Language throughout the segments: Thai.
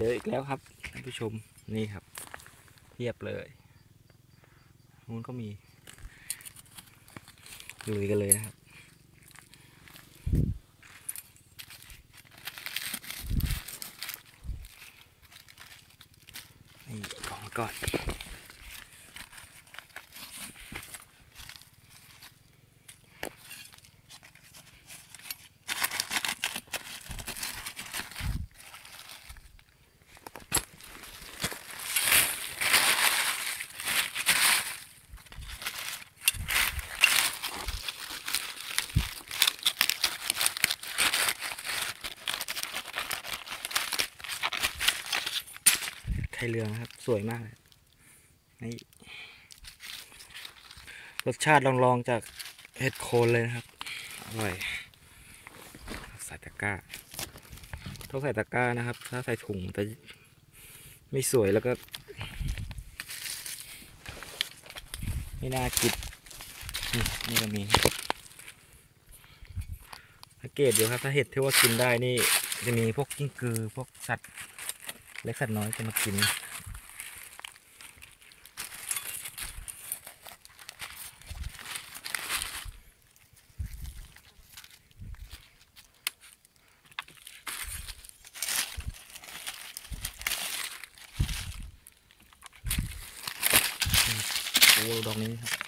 เจออีกแล้วครับท่านผู้ชมนี่ครับเทียบเลยนู้นก็มีลุยกันเลยนะครับนี่ของก่อน ไทยเรืองครับ สวยมากเลยนี่รสชาติลองๆจากเห็ดโคนเลยนะครับ อร่อย ใส่ตะกร้า ต้องใส่ตะกร้านะครับ ถ้าใส่ถุงแต่ไม่สวยแล้วก็ ไม่น่ากินนี่นี่ก็มีสังเกตดูครับ ถ้าเห็ดที่ว่ากินได้นี่ จะมีพวกกิ้งกือ พวกสัตว์ เล็กสัตว์น้อยจะมากิน โอ้ดอกนี้ครับ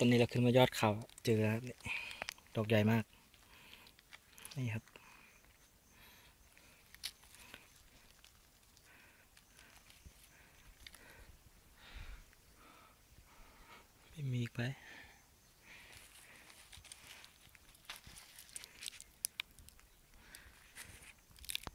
ตอนนี้เราขึ้นมายอดเขาเจอแล้วดอกใหญ่มาก นี่ครับ ไม่มีอีกไหม